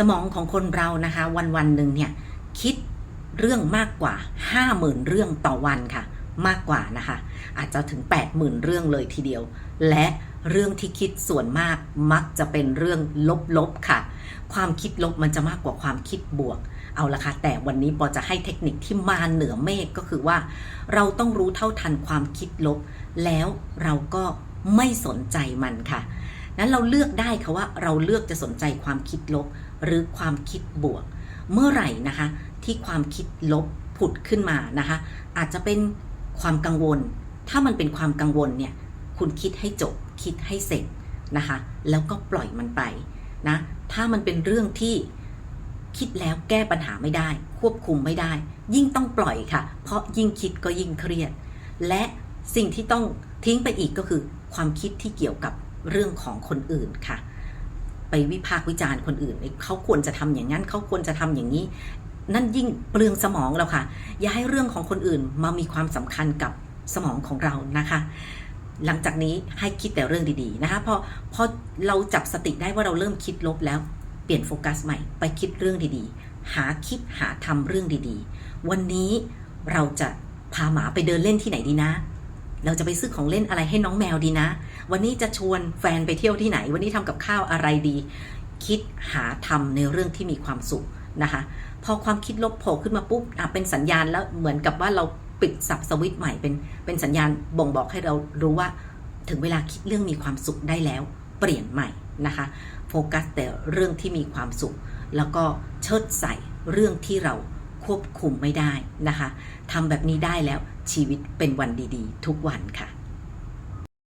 สมองของคนเรานะคะวันวันหนึ่งเนี่ยคิดเรื่องมากกว่า 50,000 เรื่องต่อวันค่ะ มากกว่านะคะ อาจจะถึง 80,000 เรื่องเลยทีเดียว และเรื่องที่คิดส่วนมากมักจะเป็นเรื่องลบๆค่ะ ความคิดลบมันจะมากกว่าความคิดบวก เอาละค่ะ แต่วันนี้ปอจะให้เทคนิคที่มาเหนือเมฆก็คือว่า เราต้องรู้เท่าทันความคิดลบ แล้วเราก็ไม่สนใจมันค่ะ นั้นเราเลือกได้ค่ะว่าเราเลือกจะสนใจความคิดลบ หรือความคิดบวก เมื่อไหร่นะคะ ที่ความคิดลบผุดขึ้นมานะคะ อาจจะเป็นความกังวล ถ้ามันเป็นความกังวลเนี่ยคุณคิดให้จบคิดให้เสร็จนะคะ แล้วก็ปล่อยมันไปนะถ้ามันเป็นเรื่องที่คิดแล้วแก้ปัญหาไม่ได้ ควบคุมไม่ได้ ยิ่งต้องปล่อยค่ะ เพราะยิ่งคิดก็ยิ่งเครียด และสิ่งที่ต้องทิ้งไปอีกก็คือ ความคิดที่เกี่ยวกับ เรื่องของคนอื่นค่ะ ไปวิพากษ์วิจารณ์คนอื่นเขาควรจะทำอย่างนั้นเขาควรจะทำอย่างนี้ นั่นยิ่งเปลืองสมองเราค่ะ อย่าให้เรื่องของคนอื่นมามีความสำคัญกับสมองของเรานะคะ หลังจากนี้ให้คิดแต่เรื่องดีๆนะคะพอพอเราจับสติได้ว่าเราเริ่มคิดลบแล้วเปลี่ยนโฟกัสใหม่ ไปคิดเรื่องดีๆ หาคิดหาทำเรื่องดีๆ วันนี้เราจะพาหมาไปเดินเล่นที่ไหนดีนะ เราจะไปซื้อของเล่นอะไรให้น้องแมวดีนะ วันนี้จะชวนแฟนไปเที่ยวที่ไหน วันนี้ทำกับข้าวอะไรดี คิดหาทำในเรื่องที่มีความสุขนะคะ พอความคิดลบโผล่ขึ้นมาปุ๊บเป็นสัญญาณแล้วเหมือนกับว่าเราปิดสับสวิตช์ใหม่เป็นเป็นสัญญาณบ่งบอกให้เรารู้ว่า ถึงเวลาคิดเรื่องมีความสุขได้แล้ว เปลี่ยนใหม่นะคะโฟกัสแต่เรื่องที่มีความสุข แล้วก็เชิดใส่เรื่องที่เรา ควบคุมไม่ได้นะคะทำแบบนี้ได้แล้วชีวิตเป็นวันดีๆ ทุกวันค่ะ